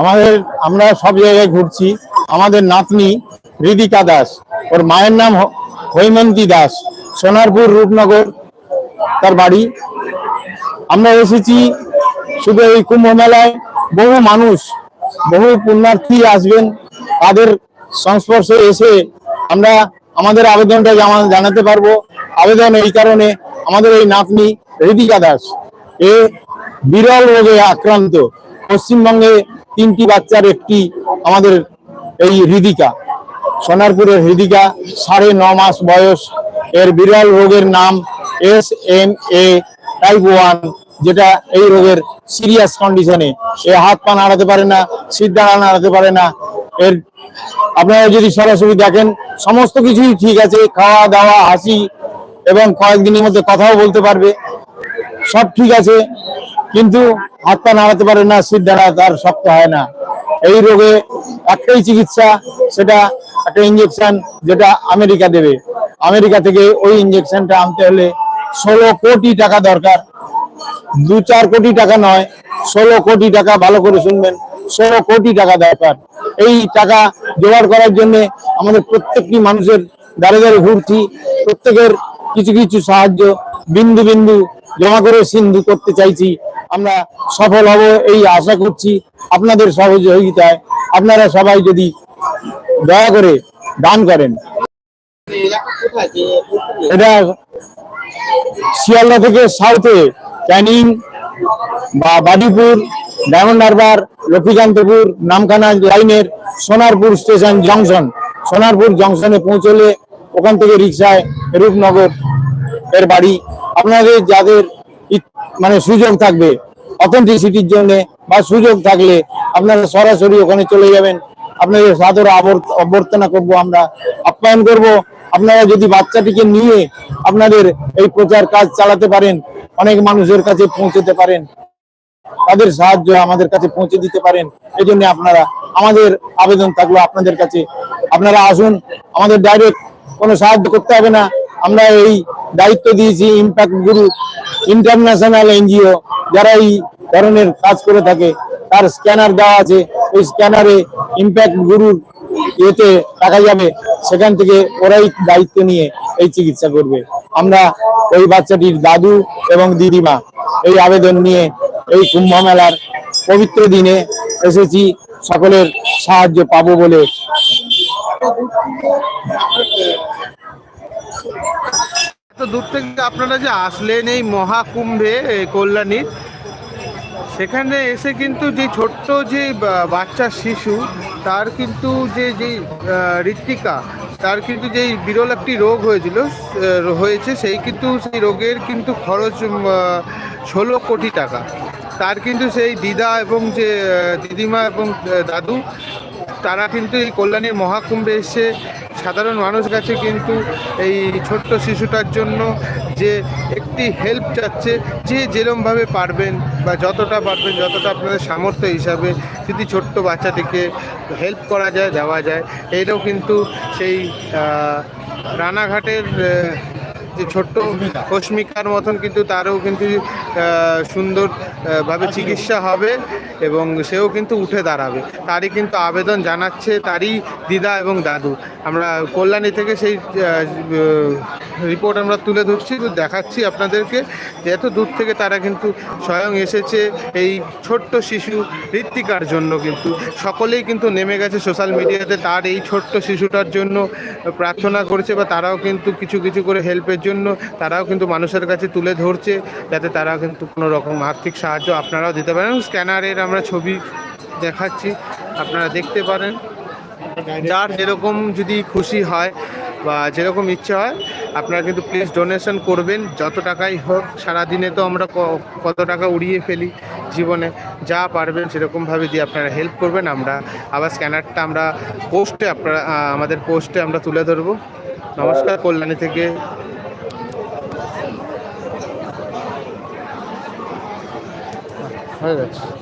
আমাদের, আমরা সব জায়গায় ঘুরছি। আমাদের নাতনি হৃদিকা দাস, ওর মায়ের নাম হৈমন্তী দাস, সোনারপুর রূপনগর, তার বাড়ি। আমরা এসেছি শুধু এই কুম্ভ মেলায় বহু মানুষ, বহু পুণ্যার্থী আসবেন। তাদের সংস্পর্শে এসে আমরা আমাদের আবেদনটা জানাতে পারব। আবেদন এই কারণে আমাদের এই নাতনি হৃদিকা দাস, এ বিরল রোগে আক্রান্ত। পশ্চিমবঙ্গে তিনটি বাচ্চার একটি আমাদের এই হৃদিকা। সোনারপুরের হৃদিকা, সাড়ে ন মাস বয়স। এর বিরল রোগের নাম S M A type one যেটা এই রোগের সিরিয়াস কন্ডিশনে এ। হাত পা নাড়াতে পারে না সিদ্ধারা নাড়াতে পারে না। এর আপনারা যদি সরাসরি দেখেন, সমস্ত কিছুই ঠিক আছে, খাওয়া দাওয়া, হাসি এবং কয়েকদিনের মধ্যে কথাও বলতে পারবে। সব ঠিক আছে। কিন্তু হাত পা নাড়াতে পারে না, সিট দাঁড়া তার শক্ত হয় না। এই রোগে একটাই চিকিৎসা, সেটা একটা ইঞ্জেকশন যেটা আমেরিকা দেবে। আমেরিকা থেকে ওই ইঞ্জেকশনটা আনতে হলে ষোলো কোটি টাকা দরকার। দু চার কোটি টাকা নয়, ষোলো কোটি টাকা ভালো করে শুনবেন, ষোলো কোটি টাকা দরকার। এই টাকা জোগাড় করার জন্য আমাদের প্রত্যেকটি মানুষের দাঁড়ে দাঁড়ে ঘুরছি, প্রত্যেকের কিছু কিছু সাহায্য বিন্দু বিন্দু জমা করে সিন্ধু করতে চাইছি। আমরা সফল হব এই আশা করছি আপনাদের সহযোগিতায়। আপনারা সবাই যদি দয়া করে দান করেন। এটা শিয়ালদা থেকে সাউথে ক্যানিং বা বাদিপুর, ডায়মন্ড হারবার, লক্ষ্মীকান্তপুর, নামখানা লাইনের সোনারপুর স্টেশন জংশন সোনারপুর জংশনে পৌঁছলে ওখান থেকে রিক্সায় রূপনগর এর বাড়ি। আপনাদের যাদের মানে সুযোগ থাকবে অথেন্টিসিটির জন্য বা সুযোগ থাকলে আপনারা সরাসরি ওখানে চলে যাবেন। আপনাদের সাদর অভ্যর্থনা করব আমরা। আপ্যায়ন করব। আপনারা যদি বাচ্চাটিকে নিয়ে আপনাদের এই প্রচার কাজ চালাতে পারেন, অনেক মানুষের কাছে পৌঁছতে পারেন। তাদের সাহায্য আমাদের কাছে পৌঁছে দিতে পারেন। এই জন্য আপনারা আমাদের আবেদন থাকল আপনাদের কাছে। আপনারা আসুন, আমাদের ডাইরেক্ট কোনো সাহায্য করতে হবে না। আমরা এই দায়িত্ব দিয়েছি ইম্প্যাক্ট গুরু ইন্টারন্যাশনাল এনজিও যারা এই ধরনের কাজ করে থাকে, তার স্ক্যানার দেওয়া আছে। ওই স্ক্যানারে ইম্প্যাক্ট গুরুর ইয়েতে টাকা যাবে। সেখান থেকে ওরাই দায়িত্ব নিয়ে এই চিকিৎসা করবে। আমরা ওই বাচ্চাটির দাদু এবং দিদিমা এই আবেদন নিয়ে এই কুম্ভ মেলার পবিত্র দিনে এসেছি। সকলের সাহায্য পাবো বলে দূর থেকে আপনারা যে আসলেন এই মহাকুম্ভে কল্যাণীর সেখানে এসে কিন্তু যে ছোট্ট যে বাচ্চা শিশু তার কিন্তু যে আহ, ঋত্বিকা তার কিন্তু যেই বিরল একটি রোগ হয়েছিল হয়েছে সেই কিন্তু সেই রোগের কিন্তু খরচ ষোলো কোটি টাকা। তার কিন্তু সেই দিদা এবং যে দিদিমা এবং দাদু তারা কিন্তু এই কল্যাণীর মহাকুম্ভে এসে সাধারণ মানুষ কাছে কিন্তু এই ছোট্ট শিশুটার জন্য যে একটি হেল্প চাচ্ছে, যে যেরমভাবে পারবেন বা যতটা পারবেন, যতটা আপনাদের সামর্থ্য হিসাবে যদি ছোট্ট বাচ্চাটিকে হেল্প করা যায়, দেওয়া যায়, এটাও কিন্তু সেই রানাঘাটের যে ছোট্ট অস্মিকার মতন কিন্তু তারও কিন্তু আহ, সুন্দর ভাবে চিকিৎসা হবে এবং সেও কিন্তু উঠে দাঁড়াবে। তারই কিন্তু আবেদন জানাচ্ছে তারই দিদা এবং দাদু। আমরা কল্যাণী থেকে সেই রিপোর্ট আমরা তুলে ধরছি দেখাচ্ছি আপনাদেরকে যে এত দূর থেকে তারা কিন্তু স্বয়ং এসেছে এই ছোট্ট শিশু ঋত্বিকার জন্য কিন্তু। সকলেই কিন্তু নেমে গেছে সোশ্যাল মিডিয়াতে তার এই ছোট্ট শিশুটার জন্য প্রার্থনা করেছে বা তারাও কিন্তু কিছু কিছু করে হেল্পের জন্য তারাও কিন্তু মানুষের কাছে তুলে ধরছে যাতে তারা কিন্তু কোনো রকম আর্থিক সাহায্য আপনারাও দিতে পারেন। স্ক্যানারের আমরা ছবি দেখাচ্ছি, আপনারা দেখতে পারেন। যার যেরকম যদি খুশি হয় বা যেরকম ইচ্ছে হয়, আপনারা কিন্তু প্লিজ ডোনেশন করবেন, যত টাকাই হোক। সারাদিনে তো আমরা কত টাকা উড়িয়ে ফেলি জীবনে, যা পারবেন সেরকমভাবে দিয়ে আপনারা হেল্প করবেন। আমরা আবার স্ক্যানারটা আমরা পোস্টে আপনারা আমাদের পোস্টে আমরা তুলে ধরবো। নমস্কার, কল্যাণী থেকে হয়ে যাচ্ছে